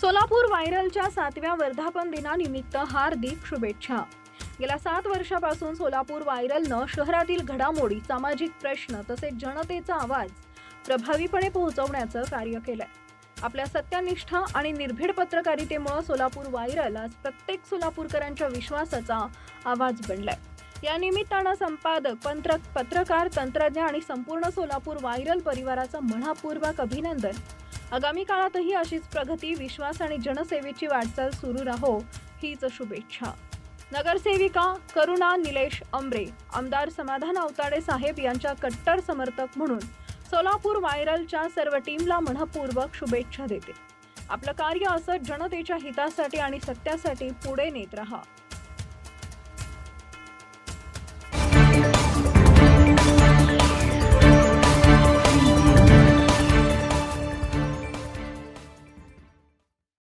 सोलापूर व्हायरलच्या सातव्या वर्धापन दिनानिमित्त हार्दिक शुभेच्छा. गेल्या सात वर्षापासून सोलापूर व्हायरलनं शहरातील घडामोडी सामाजिक प्रश्न तसेच जनतेचा आवाज प्रभावीपणे पोहोचवण्याचं कार्य केलंय. आपल्या सत्यानिष्ठा आणि निर्भीड पत्रकारितेमुळे सोलापूर व्हायरल आज प्रत्येक सोलापूरकरांच्या विश्वासाचा आवाज बनलाय. या निमित्तानं संपादक पत्र पत्रकार तंत्रज्ञ आणि संपूर्ण सोलापूर व्हायरल परिवाराचं मनापूर्वक अभिनंदन आगामी काळातही अशीच प्रगती विश्वास आणि जनसेवेची वाटचाल सुरू राहो हीच शुभेच्छा. नगरसेविका करुणा निलेश अंब्रे आमदार समाधान अवताडे साहेब यांच्या कट्टर समर्थक म्हणून सोलापूर व्हायरलच्या सर्व टीमला मनपूर्वक शुभेच्छा देते. आपलं कार्य असं जनतेच्या हितासाठी आणि सत्यासाठी पुढे नेत रहा.